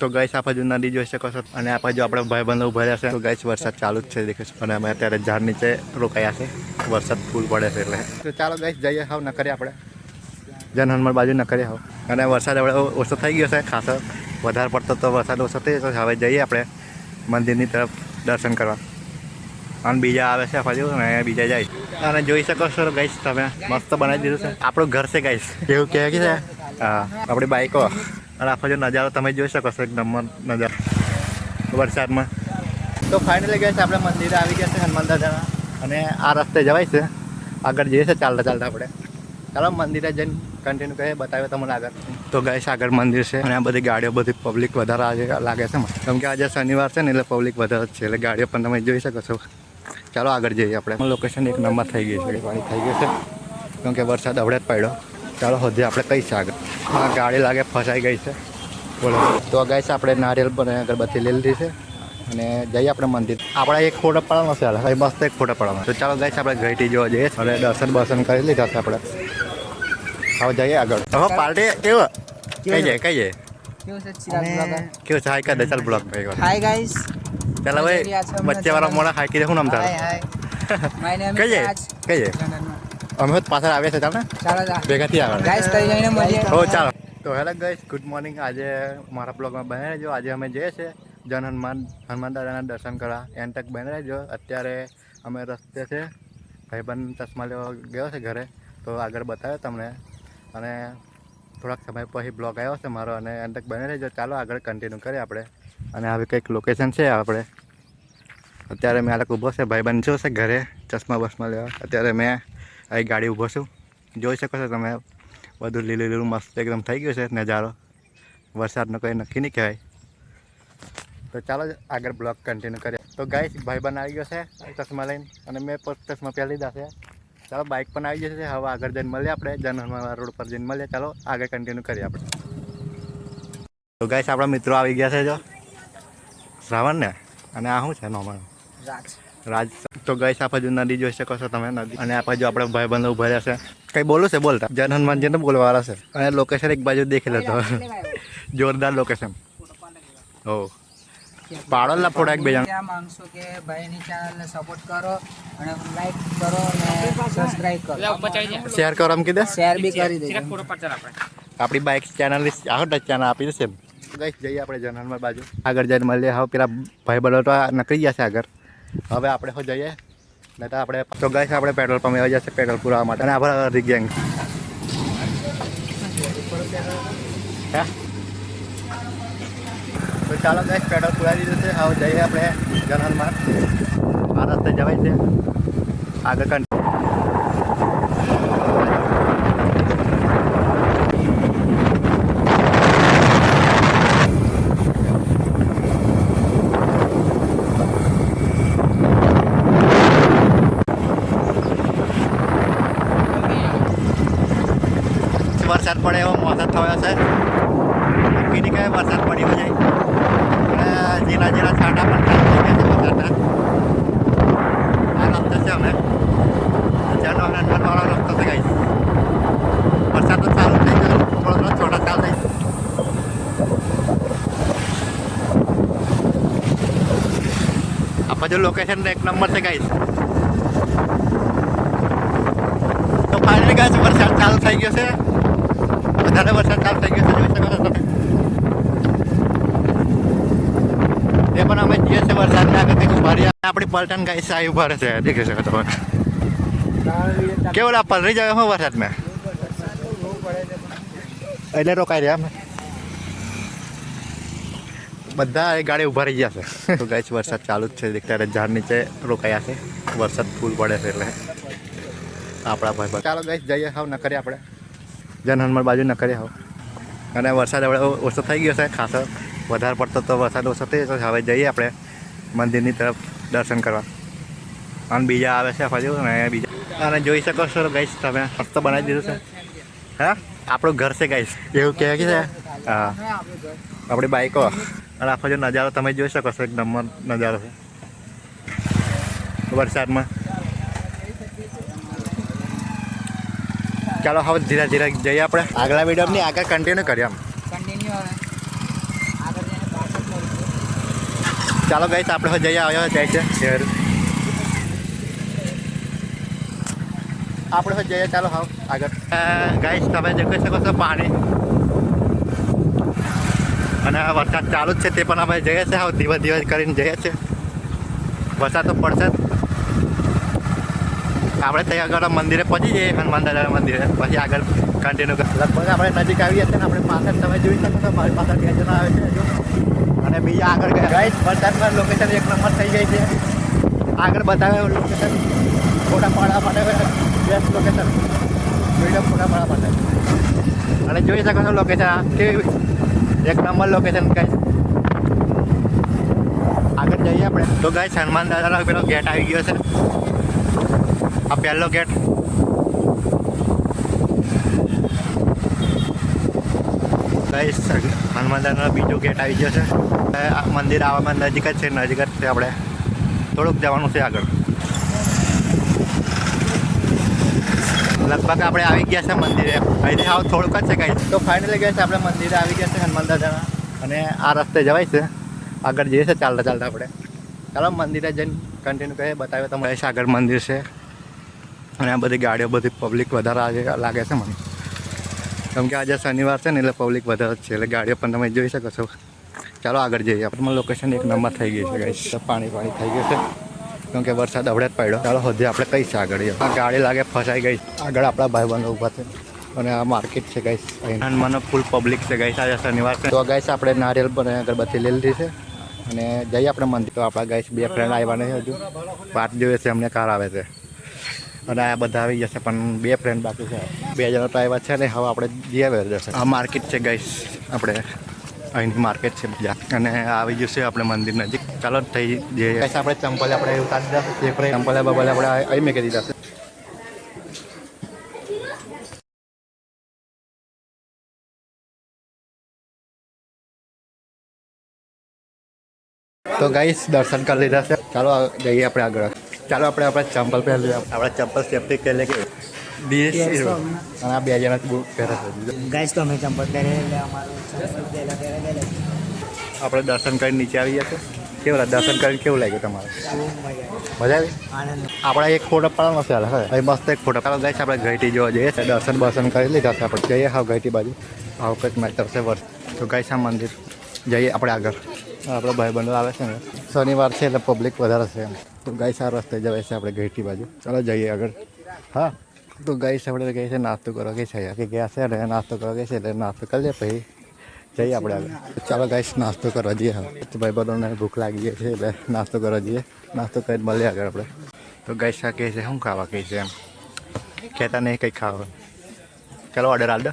તો ગાઈસ, આ બાજુ નદી જોઈ શકો છો અને આ બાજુ આપણે ભાઈ બંધ ઊભા રહ્યા છે. તો ગાઈસ, વરસાદ ચાલુ જ છે, દેખે અને અમે અત્યારે ઝાડ નીચે રોકાયા છે. વરસાદ ફૂલ પડે છે એટલે. તો ચાલો ગાઈસ, જઈએ હાવ ન કરીએ આપણે. જન હનુમાન બાજુ ન કરીએ હાવ. અને વરસાદ હવે ઓછો થઈ ગયો છે, ખાસો વધારે પડતો તો વરસાદ ઓછો થઈ ગયો હવે જઈએ આપણે મંદિરની તરફ દર્શન કરવા. અને બીજા આવે છે બાજુ અને બીજા જાય અને જોઈ શકો છો ગાઈસ, તમે મસ્ત બનાવી દીધું છે. આપણું ઘર છે ગાઈસ. એવું કહે છે? હા, આપણી બાઈકો. અને આખો જો નજારો તમે જોઈ શકો છો એકદમ નજારો. વરસાદમાં. તો ફાઇનલી ગયા છે આપણે મંદિરે આવી ગયા છે હનુમાન દાદાના અને આ રસ્તે જવાય છે. આગળ જઈએ છે ચાલતા ચાલતા આપણે. ચાલો મંદિરે જઈને કન્ટિન્યુ કરીએ બતાવ્યો તમને આગળ. તો ગાઈસ આગળ મંદિર છે. અને આ બધી ગાડીઓ બધી પબ્લિક વધારે આજે લાગે છે. કેમ કે આજે શનિવાર છે ને, એટલે પબ્લિક વધારે છે. એટલે ગાડીઓ પણ તમે જોઈ શકો છો. ચાલો આગળ જઈએ આપણે. લોકેશન એક નંબર થઈ ગઈ છે. પાણી થઈ ગયું છે. કેમ કે વરસાદ અવડે જ પડ્યો. ચાલો હજી આપણે કઈ છે આગળ હા ગાડી લાગે ફસાઈ ગઈ છે. બોલો. તો છે આપણે નારિયેલ પણ અગરબત્તી લઈ લીધી છે અને જઈએ આપણે મંદિર. આપણે એક ફોટો પાડવાનો છે. હવે મસ્ત એક ફોટો પાડવાનો તો ચાલો ગાઈસ આપણે ઘટી જોવા જઈએ અને દર્શન બર્શન કરી લીધા છે આપણે. હવે જઈએ આગળ. હવે પાર્ટી કેવો? કઈ જાય કઈ જાય કેવું છે હાઈ કરે ચાલ બ્લોક ભાઈ વાર. હાય ગાઈસ ચાલ હવે વચ્ચે વાળા મોડા હાઈ કીધે શું નામ કઈ તારું? હાય માય અમે પાછળ આવ્યા છે જા ભેગાથી આગળ હો ચાલો. તો હેલો ગઈશ ગુડ મોર્નિંગ આજે મારા બ્લોગમાં બને રહેજો. આજે અમે જઈએ છીએ જન હનુમાન હનુમાન દાદાના દર્શન કરવા. એન તક બને રહેજો. અત્યારે અમે રસ્તે છે. ભાઈબંધ ચશ્મા લેવા ગયો છે ઘરે. તો આગળ બતાવ્યો તમને. અને થોડાક સમય પછી બ્લોગ આવ્યો છે મારો અને એન તક બને રહેજો. ચાલો આગળ કન્ટિન્યુ કરીએ આપણે. અને આવી કંઈક લોકેશન છે આપણે. અત્યારે મેં આ લોકો ઊભો છે. ભાઈબંધ જો છે ઘરે. ચશ્મા બસમાં લેવા. અત્યારે મેં અહીં ગાડી ઊભો છું. જોઈ શકો છો તમે, બધું લીલું લીલું મસ્ત એકદમ થઈ ગયું છે, નજારો. વરસાદનો કંઈ નક્કી નહીં કહેવાય. તો ચાલો આગળ બ્લોગ કન્ટિન્યુ કરીએ. તો ગાઈસ ભાઈબંધ આવી ગયો છે, ચશ્મા લઈને, અને મેં પણ ચશ્મા પહેરી લીધા છે. ચાલો બાઇક પણ આવી જશે. હવે આગળ જઈને મળીએ આપણે. જનરલ રોડ પર જઈને મળીએ. ચાલો, આગળ કન્ટિન્યુ કરીએ આપણે. તો ગાઈસ આપણા મિત્રો આવી ગયા છે જો. શ્રાવણ ને અને આ શું છે નોર્મલ રાજ રાજ તો ગઈ આ બાજુ નદી જોઈ શકો છો તમે નદી. અને આ બાજુ આપણે ભાઈ બંધ ઊભા રહેશે કંઈ બોલું છે બોલતા? જન હનુમાનજીને બોલવાવાળા છે. અને લોકેશન એક બાજુ દેખેલો લેતો જોરદાર લોકેશન હો. પાડોલના ફોટા એક બે જણ. માંગશો કે ભાઈની ચેનલને સપોર્ટ કરો અને લાઈક કરો અને સબસ્ક્રાઇબ કરો. શેર કરો એમ કીધે? શેર બી કરી દેજો. આપણી. બાઇક ચેનલ આહો ચેનલ આપી દેશે ગઈ જઈએ આપણે જન હનુમાન બાજુ. આગળ જઈને મળીએ. હવે પેલા ભાઈ બલો તો આ નકળી ગયા છે આગળ. હવે આપણે હો જઈએ. નહીં તો આપણે તો ગઈ આપણે પેટ્રોલ પંપ આવી જશે પેટ્રોલ પુરાવા માટે. અને આપણે ગેંગ હે? તો ચાલો ગાઈસ પેટ્રોલ પુરાવી દીધું છે. હવે જઈએ આપણે જનરલમાં આ રસ્તે જવાય છે. આગળ વરસાદ પડે એવો મોસમ થયો છે. નક્કી કહે વરસાદ પડી છે અને ઝીણા ઝીણા છાંટા પણ ચાલુ થઈ ગયા છે વરસાદના. આ રસ્તો છે અમે. જેનો હનુમાનવાળો રસ્તો છે ગઈ વરસાદ તો ચાલુ થઈ ગયો, થોડો થોડો છોટા ચાલુ થઈ આ બાજુ લોકેશન એક નંબર છે ગાઈસ તો ફાઇનલી છે વરસાદ ચાલુ થઈ ગયો છે. વધારે વરસાદ ચાલુ થઈ ગયો છે, જોઈ શકો તમે. એ પણ અમે જઈએ છીએ વરસાદને આગળ રહ્યા આપણી પલટન ગાય આવી ઊભા છે દેખી શકો તમે. કેવું આ પલરી જાય હું વરસાદમાં? એટલે રોકાઈ રહ્યા અમે. બધા એ ગાડી ઊભા રહી ગયા છે. તો ગાઈસ વરસાદ ચાલુ જ છે અત્યારે ઝાડ નીચે રોકાયા છે. વરસાદ ફૂલ પડે છે એટલે. આપણા ભાઈ ચાલો ગાઈસ જઈએ. હાવ ન કરીએ આપણે. જન હનુમાન બાજુ ન કરી હાવ અને વરસાદ હવે ઓછો થઈ ગયો છે ખાસો વધારે પડતો તો વરસાદ ઓછો થઈ જશે. હવે જઈએ આપણે મંદિરની તરફ દર્શન કરવા. અને બીજા આવે છે બાજુ અને બીજા. અને જોઈ શકો છો ગાઈશ તમે મસ્ત બનાવી દીધું છે. હા? આપણું ઘર છે ગાઈશ એવું કહે કે છે? હા. આપણી બાઈકો. અને આખો જે નજારો તમે જોઈ શકો છો એકદમ નજારો છે. વરસાદમાં ચાલો હવે ધીરે ધીરે જઈએ આપણે. આગલા વિડીયોની આગળ કન્ટિન્યુ કરીએ આમ. ચાલો ગઈ આપણે હવે જઈએ આવ્યો જાય છે શહેર આપણે હવે જઈએ ચાલો હાવ આગળ. ગાઈસ તમે જોઈ શકો છો પાણી. અને વરસાદ ચાલુ જ છે તે પણ અમે જઈએ છીએ હવે ધીમે ધીમે કરીને જઈએ છીએ. વરસાદ તો પડશે જ. આપણે ત્યાં આગળ મંદિરે પહોંચી જઈએ, હનુમાન દાદાના મંદિરે. પછી આગળ કન્ટિન્યુ લગભગ આપણે નજીક આવી છીએ ને, આપણે પાછળ તમે જોઈ શકો છો, મારી પાછળ બે જણા આવે છે અને બીજા આગળ ગયા. વરસાદમાં લોકેશન એક નંબર થઈ ગઈ છે. આગળ બતાવે લોકેશન ફોટા પાડવા માટે બેસ્ટ લોકેશન વીડિયો ફોટા પાડવા માટે. અને જોઈ શકો છો લોકેશન કેવી એક નંબર લોકેશન કઈ આગળ જઈએ આપણે. તો ગાય હનુમાન દાદાનો પેલો ગેટ આવી ગયો છે. આ પહેલો ગેટ. ગાઈસ હનુમાનદાનનો બીજો ગેટ આવી ગયો છે. મંદિર આવવામાં નજીક જ છે, નજીક જ છે આપણે. થોડુંક જવાનું છે આગળ. લગભગ આપણે આવી ગયા છે મંદિરે. અહીંથી આવ થોડુંક જ છે કાંઈ તો ફાઇનલી ગયા છે આપણે મંદિરે આવી ગયા છે હનુમાન દાદાના અને આ રસ્તે જવાય છે. આગળ જઈએ છે, ચાલતા ચાલતા આપણે. ચાલો મંદિરે જઈને કન્ટિન્યુ કરીએ બતાવ્યો તમારે આગળ મંદિર છે. અને આ બધી ગાડીઓ બધી પબ્લિક વધારે આજે લાગે છે મને. કેમ કે આજે શનિવાર છે ને એટલે પબ્લિક વધારે છે. એટલે ગાડીઓ પણ તમે જોઈ શકો છો. ચાલો આગળ જઈએ. આપણે લોકેશન એક નંબર થઈ ગઈ છે ગાઈસ પાણી પાણી થઈ ગયું છે. કેમ કે વરસાદ અવડે જ પડ્યો. ચાલો હજી આપણે કઈ છે આગળ આ ગાડી લાગે ફસાઈ ગઈ. આગળ આપણા ભાઈબંધો ઊભા છે. અને આ માર્કેટ છે ગાઈસ હનુમાનનો ફૂલ પબ્લિક છે ગાઈસ આજે શનિવાર છે. તો ગાઈસ આપણે નારિયેલ પણ અગરબત્તી લીધી છે. અને જઈએ આપણે મંદિર. તો આપણા ગાઈસ બે ફ્રેન્ડ આવ્યા નહીં હજુ. વાત જોઈએ છે અમને કાર આવે છે. અને આ બધા આવી જશે, પણ બે ફ્રેન્ડ બાકી છે. બે જણા તો આવ્યા છે ને હવે આપણે જઈએ વેર જશે આ માર્કેટ છે ગાઈસ આપણે અહીંની માર્કેટ છે બીજા. અને આવી જશે આપણે મંદિર નજીક. ચાલો થઈ જઈએ. આપણે ચંપલ આપણે ઉતારી દીધા. છે ચંપલ બબલ આપણે અહીં મેં દીધા છે. તો ગાઈસ દર્શન કરી લીધા છે. ચાલો જઈએ આપણે આગળ. ચાલો આપણે આપણે ચંપલ પહેરી લઈએ. આપણે ચંપલ સેફટી કરી લે કે અને આ બે જણા બૂટ પહેરે છે. ગાઈસ તો અમે ચંપલ પહેરી એટલે અમારું ચંપલ પહેલા પહેલા પહેલા આપણે દર્શન કરીને નીચે આવી ગયા છે કેવું દર્શન કરીને કેવું લાગ્યું તમારે? મજા મજા આવી? આપણે એક ફોટો પાડવાનો છે હવે. મસ્ત એક ફોટો ચાલો ગાઈસ આપણે ઘઈટી જોવા જઈએ છે દર્શન બર્શન કરી લીધા છે. આપણે જઈએ હા ઘઈટી બાજુ. હાવ કંઈક મારી છે વર્ષ. તો ગાઈસ આ મંદિર. જઈએ આપણે આગળ. આપણો ભાઈબંધો આવે છે ને, શનિવાર છે એટલે પબ્લિક વધારે છે એમ. તો ગાઈસ આ રસ્તે જવાય છે આપણે ઘઈટી બાજુ. ચાલો જઈએ આગળ. હા, તો ગાઈસ આપણે કહે છે, નાસ્તો કરવા કે છે કે ગયા છે અને નાસ્તો કરવા કે છે એટલે નાસ્તો કરી લે પછી જઈએ આપણે આગળ. ચાલો ગાઈસ નાસ્તો કરવા જઈએ. હા, તો ભાઈબંધોને ભૂખ લાગી ગઈ છે એટલે નાસ્તો કરવા જઈએ. નાસ્તો કરીને મળીએ આગળ આપણે. તો ગાઈસ આ કહે છે, શું ખાવા? કહે છે એમ. કહેતા નહીં કંઈ ખાવા. ચાલો ઓર્ડર આલ દો.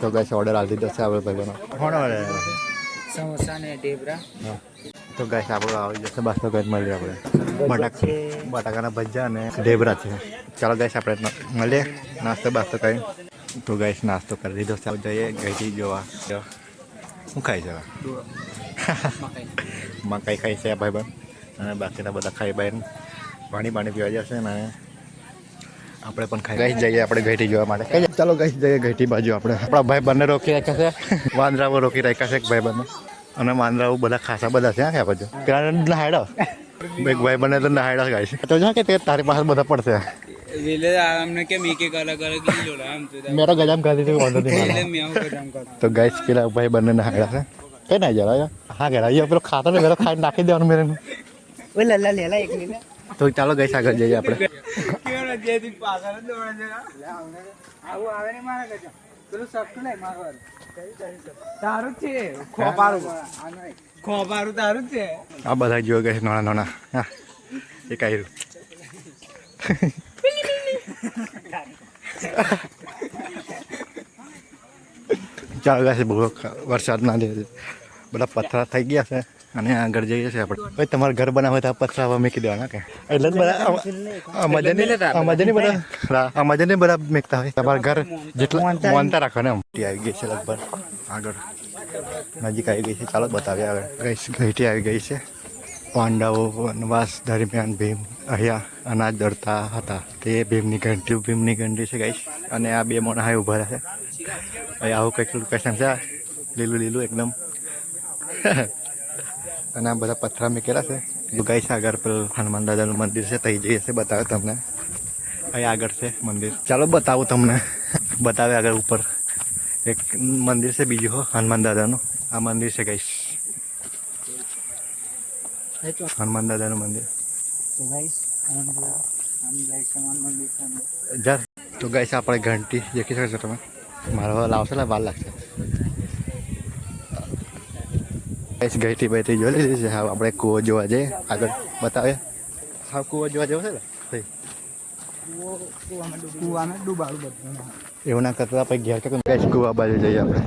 તો ગાઈસ ઓર્ડર આલ દીધો છે આપણે ભાઈબંધો. કોણ ઓર્ડર સમોસા ને ઢેબરા. તો ગાઈસ આપણો આવી જશે. બસ તો કંઈ મળીએ આપણે. બટાકા બટાકાના ભજીયા અને ઢેબરા છે. ચાલો ગાઈસ આપણે મળીએ. નાસ્તો બાસ્તો કરી તો ગાઈસ નાસ્તો કરી દીધો હવે જઈએ ગઈથી જોવા. શું ખાઈ જવા મકાઈ. ખાઈ છે ભાઈ ભાઈબંધ અને બાકીના બધા ખાઈ બાઈને પાણી પાણી પીવા જશે ને. આપણે પણ ખાઈ ગઈ જઈએ આપણે ઘઈટી જોવા માટે. કઈ ચાલો ગઈ જઈએ ઘઈટી બાજુ આપણે. આપણા ભાઈ બંને રોકી રાખ્યા છે. વાંદરાઓ રોકી રાખ્યા છે એક ભાઈ બંને. અને વાંદરાઓ બધા ખાસા બધા છે આ બાજુ. પેલા નહાડો એક ભાઈ બંને તો નહાડો ગાય છે. તો જા કે તે તારી પાસે બધા પડશે. વેલે અમને કેમ એક એક અલગ અલગ લીલો આમ મેરો ગજામ કરી દીધું વાંધો નહીં. તો ગાઈસ પેલા ભાઈ બંને નહાડ્યા છે. કઈ ના જરા હા અહીંયા પેલો ખાતો ને મેરો ખાઈ નાખી દેવાનું મેરે ઓય લલ્લા લેલા એક લીલા તો ચાલો ગઈશ આગળ જઈએ આપણે. પાછળ જ દોડે છે. આવું આવે ને મારા ગજા પેલું સસ્તું નહીં મારવાનું તારું જ છે. ખોપારું. ખોપારું તારું જ છે. આ બધા જોવા ગયા નાના નાના હા. એક આવ્યું ચાલો ગયા છે વરસાદ ના લીધે. બધા પથરા થઈ ગયા છે. અને આગળ જઈએ છીએ આપણે. ભાઈ તમારે ઘર બનાવે તો પથરા હવે મૂકી દેવાના કે? એટલે જ બધા મજાની મજાની બધા આ મજાની બધા મૂકતા હોય. તમારા ઘર જેટલા મોનતા રાખો ને એમ. આવી ગઈ છે લગભગ. આગળ. નજીક આવી ગઈ છે. ચાલો બતાવીએ આગળ ગઈ ઘંટી આવી ગઈ છે. પાંડવો વનવાસ દરમિયાન ભીમ અહીંયા અનાજ દળતા હતા. તે ભીમની ઘંટી ભીમની ઘંટી છે ગાઈશ અને આ બે મોણા ઊભા છે. અહીં આવું કંઈક લોકેશન છે. લીલું લીલું એકદમ અને આ બધા પથરા મેકેલા છે. ગાઈસ આગળ પેલું હનુમાન દાદાનું મંદિર છે, તઈ જઈએ છે બતાવે તમને. અહીં આગળ છે મંદિર. ચાલો બતાવું તમને. બતાવે આગળ ઉપર. એક મંદિર છે બીજું, હો, હનુમાન દાદાનું. આ મંદિર છે ગઈશ. હનુમાન દાદાનું મંદિર. જો તો ગાઈસ આપણે ઘંટી. દેખી શકો છો તમે? મારો લાવશે વાર લાગશે. ગાઈસ ઘંટી બેટી જોઈ લીધી છે હા આપણે કૂવો જોવા જઈએ આગળ બતાવે હા કૂવો જોવા જેવો છે ને ભાઈ કુવામાં ડૂબાડું બધું એવું ના કરતા આપણે ઘેર કે ગાઈસ કૂવા બાજુ જઈએ આપણે.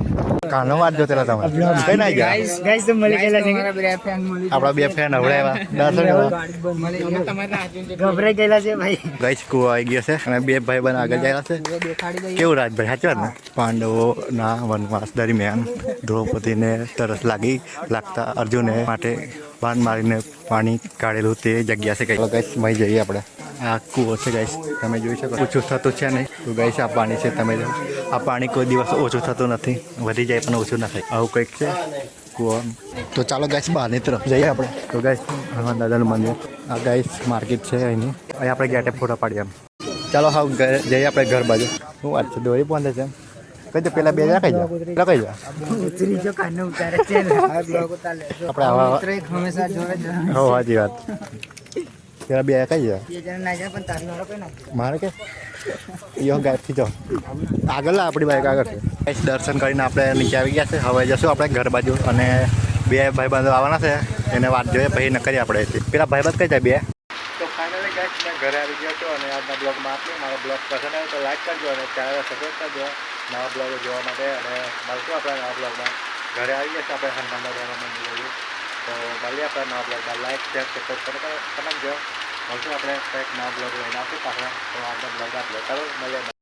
કાનો વાત જોતેલા તમે. કઈ ના ગયા? ગાઈસ તો મળી ગયેલા છે બે ફ્રેન્ડ મળી આપણા બે ફ્રેન્ડ હવે આવ્યા દર્શન કરવા મળી ગયા ગભરાઈ ગયેલા છે ભાઈ. ગાઈસ કૂવો આવી ગયા છે અને બે ભાઈ બન આગળ જાય છે. કેવું રાજભાઈ સાચો ને? ને પાંડવોના વનવાસ દરમિયાન દ્રૌપદીને તરસ લાગી લાગતા અર્જુને માટે બાણ મારીને પાણી કાઢેલું તે જગ્યા છે. કઈ ગાઈસ મય જઈએ આપણે. આ કૂવો છે ગાઈસ તમે જોઈ શકો ઓછું થતું છે નહીં. તો ગાઈશ આ પાણી છે તમે જો આ પાણી કોઈ દિવસ ઓછું થતું નથી. વધી જાય પણ ઓછું ના થાય આવું કંઈક છે? કૂવો. તો ચાલો ગાઈસ બહારની તરફ જઈએ આપણે. તો ગાઈસ હનુમાન દાદાનું મંદિર. આ ગાઈસ માર્કેટ છે અહીંની. અહીં આપણે ગેટે ફોટો પાડીએ એમ. ચાલો હા જઈએ આપણે ઘર બાજુ. શું વાત છે? દોરી પહોંચે છે કઈ દે પેલા બે કઈ જા કઈ જા ઉતરી જો કાને ઉતારે છે ને. હવે બ્લોગ ઉતારે આપણે રહે. હો હાજી વાત. પેલા બે કઈ જાય પણ તારી વાળો કોઈ ના મારે કે? યો ગાયબથી જાઓ. આગળ લા આપણી બાઈક આગળ. છે દર્શન કરીને આપણે નીચે આવી ગયા છે. હવે જશું આપણે ઘર બાજુ અને બે ભાઈ બંધો આવવાના છે. એને વાત જોઈએ પછી ન કરીએ આપણે પેલા ભાઈ બંધ કઈ જાય બે? તો ફાઇનલી ગાઈસ મેં ઘરે આવી ગયો છું અને આજના બ્લોગમાં આપ્યું મારો બ્લોગ પસંદ આવ્યો તો લાઈક કરજો અને ચેનલ સબસ્ક્રાઈબ કરજો. નવા બ્લોગો જોવા માટે અને મળશું આપણે નવા બ્લોગમાં. ઘરે આવી ગયા છે આપણે. હનુમાન દાદાના મંદિર. તો મળીએ આપણે નવા બ્લોગમાં લાઈક શેર સપોર્ટ કરો કમેન્ટ જો. મળશું આપણે કંઈક નવા બ્લોગ લઈને આવશું પાછળ તો આજનો બ્લોગ આટલો ચાલો મળીએ.